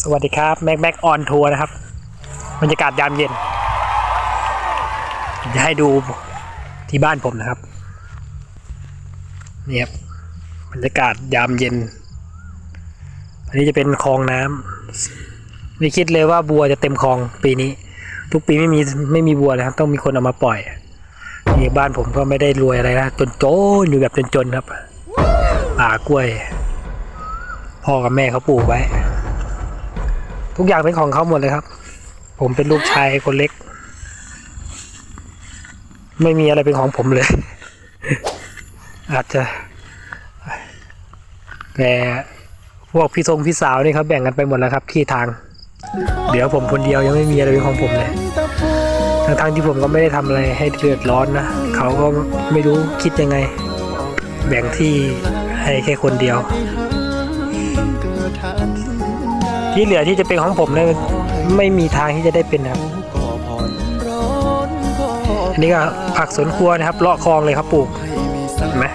สวัสดีครับแม็กแม็กออนทัวร์นะครับบรรยากาศยามเย็นจะให้ดูที่บ้านผมนะครับนี่ครับบรรยากาศยามเย็น อันนี้จะเป็นคลองน้ำไม่คิดเลยว่าบัวจะเต็มคลองปีนี้ ทุกปีไม่มีไม่มีบัวเลยครับ ต้องมีคนเอามาปล่อยนี่บ้านผมก็ไม่ได้รวยอะไรนะจนโจนอยู่แบบจนๆครับป่ากล้วย พ่อกับแม่เขาปลูกไว้ ทุกอย่างเป็นของเขาหมดเลยครับ ผมเป็นลูกชายคนเล็ก ไม่มีอะไรเป็นของผมเลย อาจจะ แต่พวกพี่ทรงพี่สาวนี่เขาแบ่งกันไปหมดแล้วครับ ที่ทาง เดี๋ยวผมคนเดียวยังไม่มีอะไรเป็นของผมเลยทั้งที่ผมก็ไม่ได้ทำอะไรให้เดือดร้อนนะเขาก็ไม่รู้คิดยังไง แบ่งที่ให้แค่คนเดียว ที่เหลือที่จะเป็นของผมเนี่ยไม่มีทางที่จะได้เป็นครับอันนี้ก็ผักสวนครัวนะครับเลาะคลองเลยครับปลูกเห็นไหม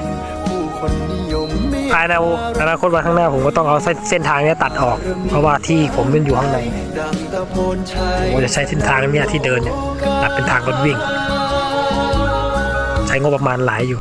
ภายในอนาคตวันข้างหน้าผมก็ต้องเอาเส้นเส้นทางเนี้ยตัดออก เพราะว่าที่ผมมันอยู่ข้างในผมจะใช้เส้นทางเนี้ยที่เดินเนี่ยตัดเป็นทางรถวิ่ง ใช้งบประมาณหลายอยู่